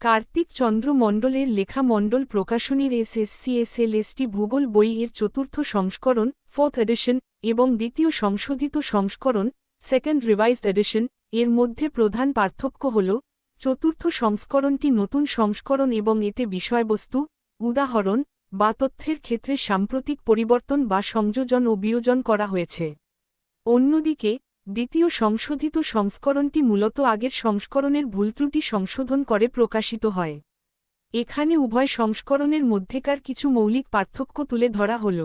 কার্তিক চন্দ্র মণ্ডলের লেখা মণ্ডল প্রকাশনীর এসএসসিএসএলএসটি ভূগোল বই এর চতুর্থ সংস্করণ ফোর্থ এডিশন এবং দ্বিতীয় সংশোধিত সংস্করণ সেকেন্ড রিভাইজড এডিশন এর মধ্যে প্রধান পার্থক্য হল, চতুর্থ সংস্করণটি নতুন সংস্করণ এবং এতে বিষয়বস্তু, উদাহরণ, বা তথ্যের ক্ষেত্রে সাম্প্রতিক পরিবর্তন বা সংযোজন ও বিয়োজন করা হয়েছে। অন্যদিকে দ্বিতীয় সংশোধিত সংস্করণটি মূলত আগের সংস্করণের ভুল ত্রুটি সংশোধন করে প্রকাশিত হয়। এখানে উভয় সংস্করণের মধ্যেকার কিছু মৌলিক পার্থক্য তুলে ধরা হল।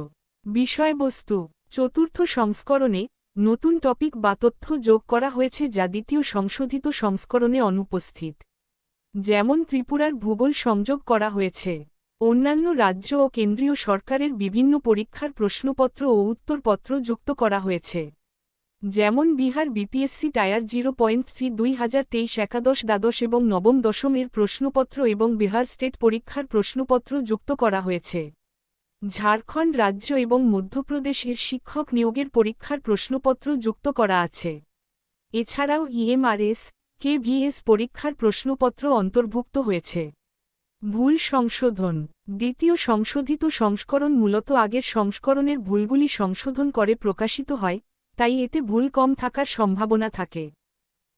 বিষয়বস্তু, চতুর্থ সংস্করণে নতুন টপিক বা তথ্য যোগ করা হয়েছে যা দ্বিতীয় সংশোধিত সংস্করণে অনুপস্থিত। যেমন ত্রিপুরার ভূগোল সংযোগ করা হয়েছে। অন্যান্য রাজ্য ও কেন্দ্রীয় সরকারের বিভিন্ন পরীক্ষার প্রশ্নপত্র ও উত্তরপত্র যুক্ত করা হয়েছে। যেমন Bihar BPSC tier zero point three দুই হাজার তেইশ একাদশ দ্বাদশ এবং নবম দশমের প্রশ্নপত্র এবং বিহার স্টেট পরীক্ষার প্রশ্নপত্র যুক্ত করা হয়েছে। ঝাড়খণ্ড রাজ্য এবং মধ্যপ্রদেশের শিক্ষক নিয়োগের পরীক্ষার প্রশ্নপত্র যুক্ত করা আছে। এছাড়াও ইএমআরএস, কেভিএস পরীক্ষার প্রশ্নপত্র অন্তর্ভুক্ত হয়েছে। ভুল সংশোধন, দ্বিতীয় সংশোধিত সংস্করণ মূলত আগের সংস্করণের ভুলগুলি সংশোধন করে প্রকাশিত হয় তাই এতে ভুল কম থাকার সম্ভাবনা থাকে।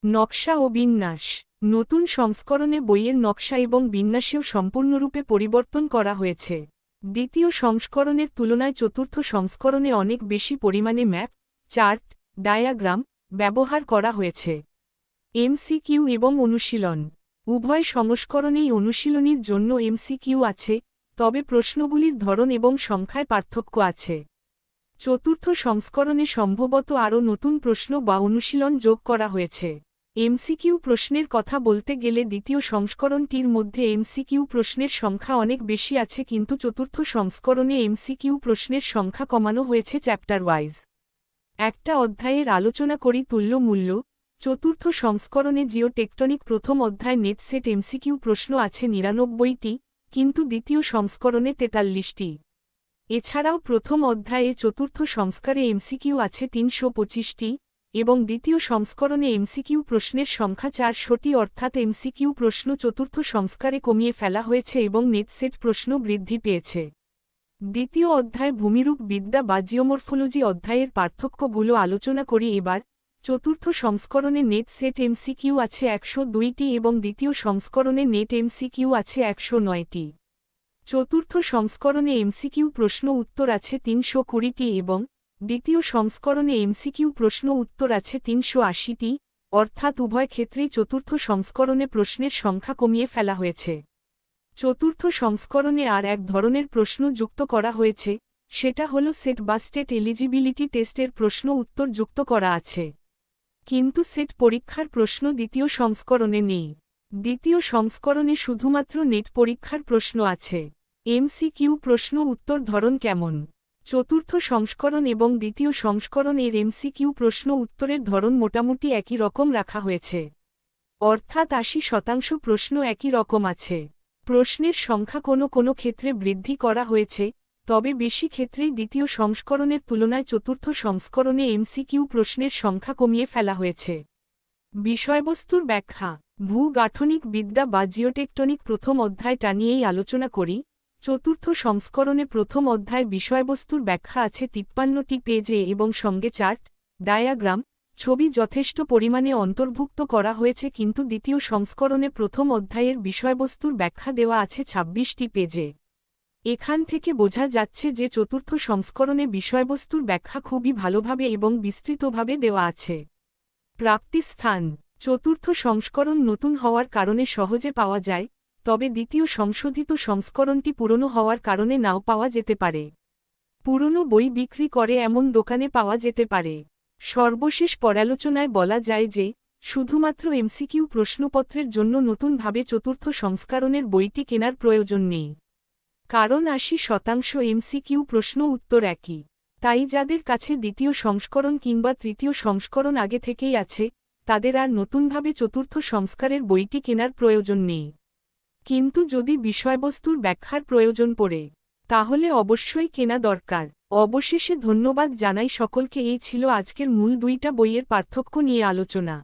নকশা ও বিন্যাস। নতুন সংস্করণে বইয়ের নকশা এবং বিন্যাসেও সম্পূর্ণরূপে পরিবর্তন করা হয়েছে। দ্বিতীয় সংস্করণের তুলনায় চতুর্থ সংস্করণে অনেক বেশি পরিমাণে ম্যাপ, চার্ট, ডায়াগ্রাম ব্যবহার করা হয়েছে। এমসিকিউ এবং অনুশীলন। উভয় সংস্করণেই অনুশীলনীর জন্য এমসিকিউ আছে, তবে প্রশ্নগুলির ধরন এবং সংখ্যায় পার্থক্য আছে। চতুর্থ সংস্করণে সম্ভবত আরও নতুন প্রশ্ন বা অনুশীলন যোগ করা হয়েছে। এমসিকিউ প্রশ্নের কথা বলতে গেলে দ্বিতীয় সংস্করণটির মধ্যে এমসিকিউ প্রশ্নের সংখ্যা অনেক বেশি আছে কিন্তু চতুর্থ সংস্করণে এমসিকিউ প্রশ্নের সংখ্যা কমানো হয়েছে চ্যাপ্টার ওয়াইজ। একটা অধ্যায়ের আলোচনা করি তুল্য মূল্য। চতুর্থ সংস্করণে জিও টেকটনিক প্রথম অধ্যায় নেট সেট এমসিকিউ প্রশ্ন আছে নিরানব্বইটি, কিন্তু দ্বিতীয় সংস্করণে তেতাল্লিশটি। এছাড়াও প্রথম অধ্যায়ে চতুর্থ সংস্কারে এমসিকিউ আছে তিনশো পঁচিশটি এবং দ্বিতীয় সংস্করণে এমসিকিউ প্রশ্নের সংখ্যা চারশোটি অর্থাৎ এমসিকিউ প্রশ্ন চতুর্থ সংস্কারে কমিয়ে ফেলা হয়েছে এবং নেটসেট প্রশ্ন বৃদ্ধি পেয়েছে। দ্বিতীয় অধ্যায় ভূমিরূপ বিদ্যা বা জিওমরফোলজি অধ্যায়ের পার্থক্যগুলো আলোচনা করি এবার। চতুর্থ সংস্করণে নেট সেট এমসিকিউ আছে একশো দুইটি এবং দ্বিতীয় সংস্করণে নেট এমসিকিউ আছে একশো নয়টি। চতুর্থ সংস্করণে এমসিকিউ প্রশ্ন উত্তর আছে তিনশো কুড়িটি এবং দ্বিতীয় সংস্করণে এমসিকিউ প্রশ্ন উত্তর আছে তিনশো আশিটি, অর্থাৎ উভয় ক্ষেত্রেই চতুর্থ সংস্করণে প্রশ্নের সংখ্যা কমিয়ে ফেলা হয়েছে। চতুর্থ সংস্করণে আর এক ধরনের প্রশ্ন যুক্ত করা হয়েছে, সেটা হল সেট বা স্টেট এলিজিবিলিটি টেস্টের প্রশ্ন উত্তর যুক্ত করা আছে। কিন্তু সেট পরীক্ষার প্রশ্ন দ্বিতীয় সংস্করণে নেই। দ্বিতীয় সংস্করণে শুধুমাত্র নেট পরীক্ষার প্রশ্ন আছে। এমসিকিউ প্রশ্ন উত্তর ধরন কেমন? চতুর্থ সংস্করণ এবং দ্বিতীয় সংস্করণ এর এমসিকিউ প্রশ্ন উত্তরের ধরন মোটামুটি একই রকম রাখা হয়েছে। অর্থাৎ আশি শতাংশ প্রশ্ন একই রকম আছে। প্রশ্নের সংখ্যা কোনো কোনো ক্ষেত্রে বৃদ্ধি করা হয়েছে, তবে বেশি ক্ষেত্রেই দ্বিতীয় সংস্করণের তুলনায় চতুর্থ সংস্করণে এমসিকিউ প্রশ্নের সংখ্যা কমিয়ে ফেলা হয়েছে। বিষয়বস্তুর ব্যাখ্যা। ভূগাঠনিক বিদ্যা বা জিওটেকটনিক প্রথম অধ্যায়টা নিয়েই আলোচনা করি। চতুর্থ সংস্করণে প্রথম অধ্যায় বিষয়বস্তুর ব্যাখ্যা আছে তিপ্পান্নটি পেজে এবং সঙ্গে চার্ট, ডায়াগ্রাম, ছবি যথেষ্ট পরিমাণে অন্তর্ভুক্ত করা হয়েছে কিন্তু দ্বিতীয় সংস্করণে প্রথম অধ্যায়ের বিষয়বস্তুর ব্যাখ্যা দেওয়া আছে ছাব্বিশটি পেজে। এখান থেকে বোঝা যাচ্ছে যে চতুর্থ সংস্করণে বিষয়বস্তুর ব্যাখ্যা খুবই ভালোভাবে এবং বিস্তৃতভাবে দেওয়া আছে। প্রাপ্তিস্থান চতুর্থ সংস্করণ নতুন হওয়ার কারণে সহজে পাওয়া যায়, তবে দ্বিতীয় সংশোধিত সংস্করণটি পুরনো হওয়ার কারণে নাও পাওয়া যেতে পারে। পুরনো বই বিক্রি করে এমন দোকানে পাওয়া যেতে পারে। সর্বশেষ পর্যালোচনায় বলা যায় যে, শুধুমাত্র এমসিকিউ প্রশ্নপত্রের জন্য নতুনভাবে চতুর্থ সংস্করণের বইটি কেনার প্রয়োজন নেই। কারণ আশি শতাংশ এমসিকিউ প্রশ্ন উত্তর একই। তাই যাদের কাছে দ্বিতীয় সংস্করণ কিংবা তৃতীয় সংস্করণ আগে থেকেই আছে তাদের আর নতুনভাবে চতুর্থ সংস্কারের বইটি কেনার প্রয়োজন নেই। কিন্তু যদি বিষয়বস্তুর ব্যাখ্যার প্রয়োজন পড়ে, তাহলে অবশ্যই কেনা দরকার। অবশেষে ধন্যবাদ জানাই সকলকে। এই ছিল আজকের মূল দুইটা বইয়ের পার্থক্য নিয়ে আলোচনা।